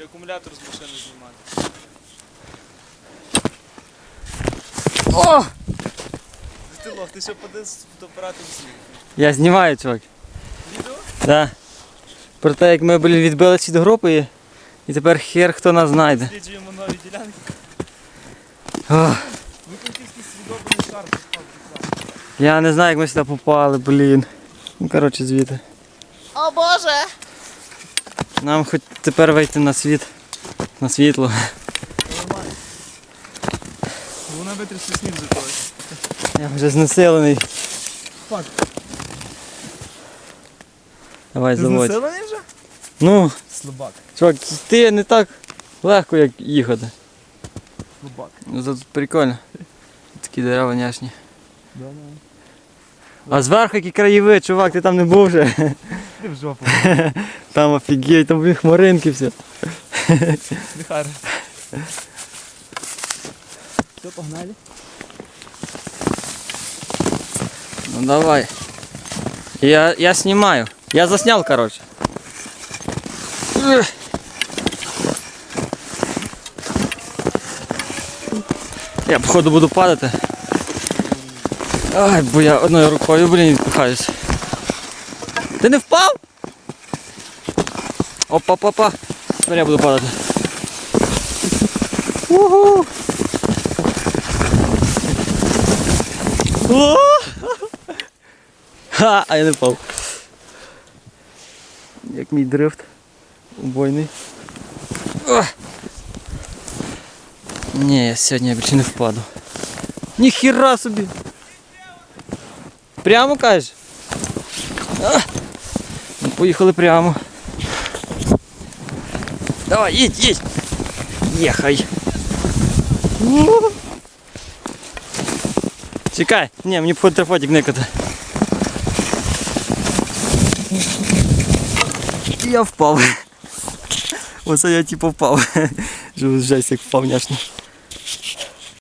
Чи акумулятор з машини знімати? О! Ти лох, ти ще поди з фотоапаратом знімав. Я знімаю, чувак. Відео? Да. Про те, як ми блін, відбилися від групи і, і тепер хер хто нас знайде. Досліджуємо нові ділянки. Ну тут якийсь свідомий шар попав. я не знаю, як ми сюди попали, блін. Ну, коротше, звідти. О Боже! Нам хоч тепер вийти на світ. На світло. Нормально. Вона витрясла сніг за когось. Я вже знесилений. Фак. Давай, Ти заводь. знесилений вже? Ну, Слабак. чувак, ти не так легко, як їхати. Слабак. Ну тут прикольно. Такі дерева няшні. Да, да. А зверху які краєвид, чувак, ти там не був вже. Ти в жопу. Там офігеть, там блін, хмаринки все. Нехай. Все, погнали. Ну давай. Я, я снимаю. Я заснял, короче. Ух. Я походу буду падати. Ай, бо я одною рукою, блін, відпихаюсь. Ти не впав? Опа, опа, опа. Тепер я буду падати. Угу. О! Ха, а я не впав. Як мій дрифт. Убойний. О! Ні, я сьогодні я більше не впаду. Ніхіра собі. Прямо кажеш? А! Поїхали прямо. Давай, їдь, їдь. Їхай. Чекай, ні, мені походу трафотик никати. Я впав. Оце я типу впав. Жесть, як впав няшно.